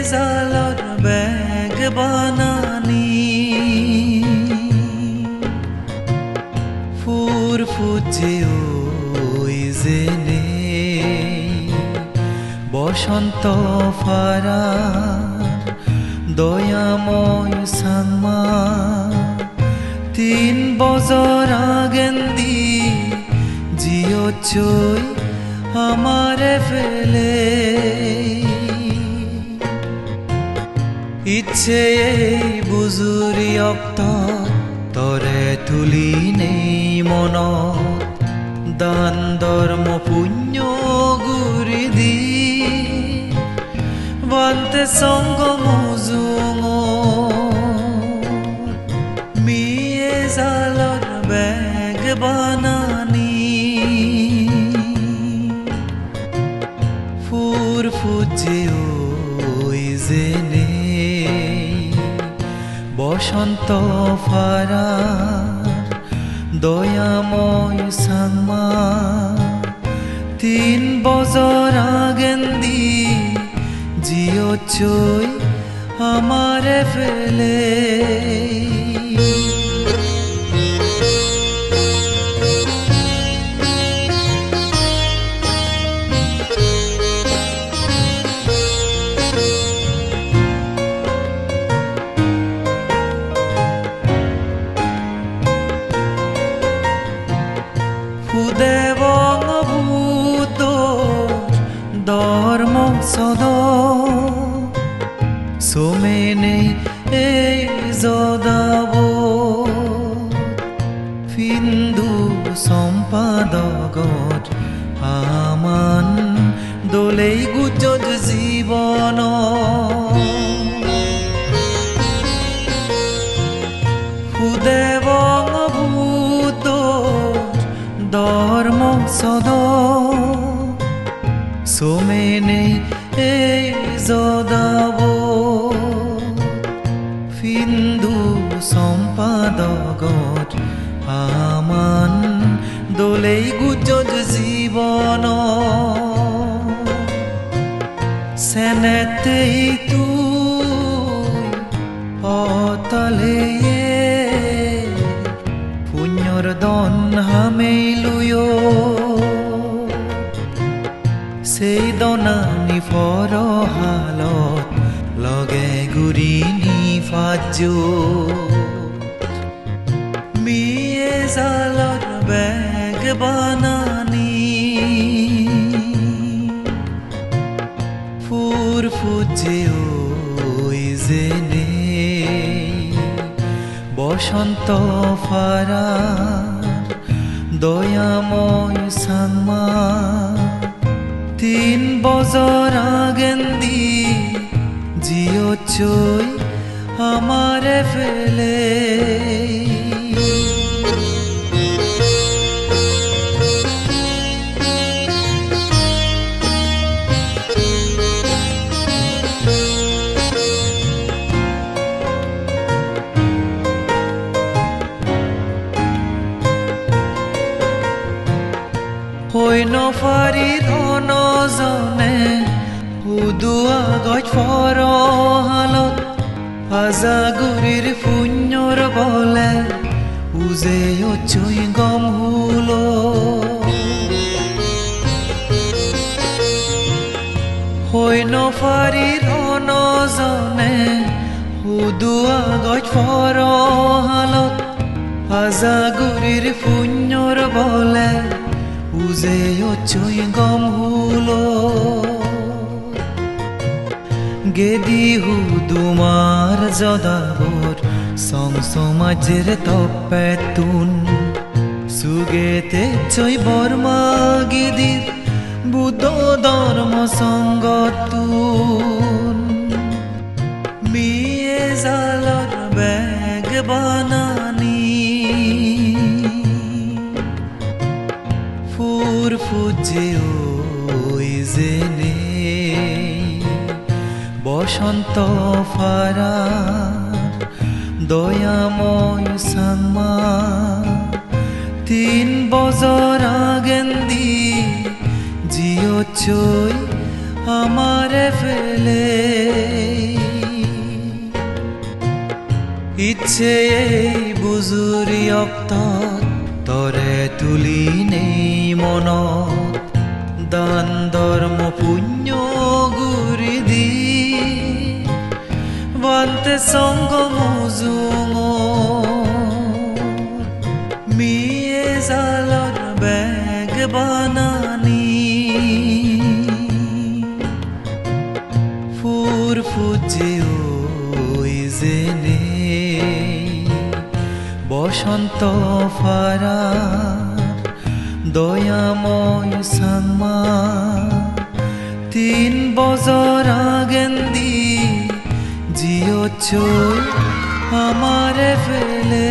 ভেজালর bag বানানি। ফুর ফুচে ওই জেনে বসন্ত ফারার দয়াময় সাংমা তিন বছর আগেন্দি জিও চই আমারে ফেলে। ইচ্ছে এই বুজুরি অক্ত, তরে তুলি নেই মনত। দান, ধর্ম, পুণ্য গুৰি দি। বান্তে সঙ্গ মজুঙ মিয়ে জালত বেগ বানানি। ফুর ফুজে ওই জেনে বসন্ত ফারার দয়াময় সাংমা তিন বছর আগেন্দি জিও চই আমারে ফেলে। ফুদেবং ভূত ধর্ম সদ। সোমেনে এই যদাব। ফিন্দু সম্পাদকত আমান দোলেই সোমেনে এই যদাব ফিন্দু সম্পাদকত আমান দোলেই গুজত জীবন। সেনেতেই তুই অতলে পুণ্যর দন হামেলুয় সেই দনানি ফর হালত লগে গুৰি নিফাজ মিয়ে জালত বেগ বানানি। ফুজে ওই জেনে বসন্ত ফারার দয়াময় সাংমা তিন বছর আগেন্দি জিও চই আমারে ফেলে। nozone Hudua goit foro halot Paza gurir funyor bole Uze yo choy gom hulo Hoy no farir nozone Hudua goit foro halot Paza gurir funyor bole হৈ অচুই গম হুল হৈ গেদি হুদুমার জদাবর সং সমাজের তপে সুগেতে চই বর্মা গিদির বুদ্ধ ধর্ম সঙ্গতুন মিয়ে জালর ব্যাগ বানানি বসন্ত ফারার দয়াময় সাংমা তিন বছর আগেন্দি জিও চই আমারে ফেলে। ইচ্ছে এই বুজুরি অক্ত তরে তুলি নেই মনত। দান ধর্ম পুণ্য বান্তে সঙ্গ মজুম মিয়ে জালৰ বেগ বানানি ফুর ফুজে ওই জেনে বসন্ত ফারা দয়াময় সাংমা তিন বছর আগেন্দি জিও চোর আমার ফেলে।